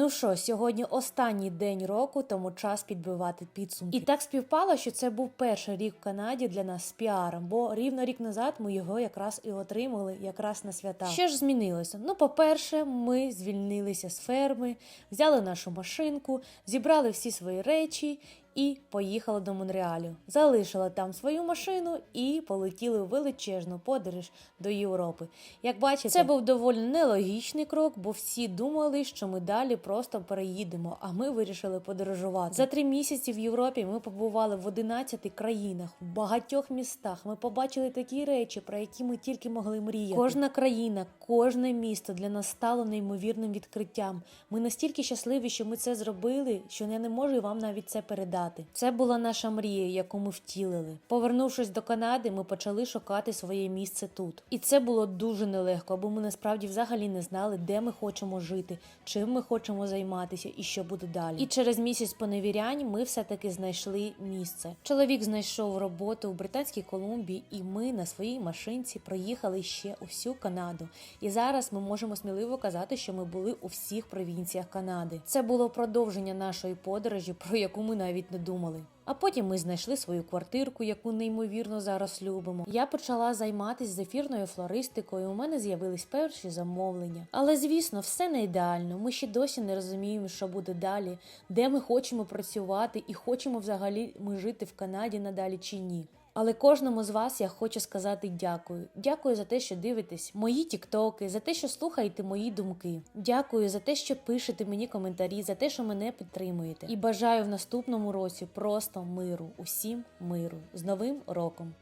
Ну що, сьогодні останній день року, тому час підбивати підсумки. І так співпало, що це був перший рік в Канаді для нас з піаром, бо рівно рік назад ми його якраз і отримали, якраз на свята. Що ж змінилося? Ну, по-перше, ми звільнилися з ферми, взяли нашу машинку, зібрали всі свої речі. І поїхали до Монреалю. Залишили там свою машину і полетіли у величезну подорож до Європи. Як бачите, це був доволі нелогічний крок, бо всі думали, що ми далі просто переїдемо, а ми вирішили подорожувати. За три місяці в Європі ми побували в 11 країнах, в багатьох містах. Ми побачили такі речі, про які ми тільки могли мріяти. Кожна країна, кожне місто для нас стало неймовірним відкриттям. Ми настільки щасливі, що ми це зробили, що я не можу вам навіть це передати. Це була наша мрія, яку ми втілили. Повернувшись до Канади, ми почали шукати своє місце тут. І це було дуже нелегко, бо ми насправді взагалі не знали, де ми хочемо жити, чим ми хочемо займатися і що буде далі. І через місяць поневірянь ми все-таки знайшли місце. Чоловік знайшов роботу в Британській Колумбії, і ми на своїй машинці проїхали ще усю Канаду. І зараз ми можемо сміливо казати, що ми були у всіх провінціях Канади. Це було продовження нашої подорожі, про яку ми навіть не думали. А потім ми знайшли свою квартирку, яку неймовірно зараз любимо. Я почала займатися зефірною флористикою. У мене з'явились перші замовлення. Але звісно, все не ідеально. Ми ще досі не розуміємо, що буде далі, де ми хочемо працювати і хочемо взагалі ми жити в Канаді надалі чи ні. Але кожному з вас я хочу сказати дякую. Дякую за те, що дивитесь мої тіктоки, за те, що слухаєте мої думки. Дякую за те, що пишете мені коментарі, за те, що мене підтримуєте. І бажаю в наступному році просто миру, усім миру з Новим роком.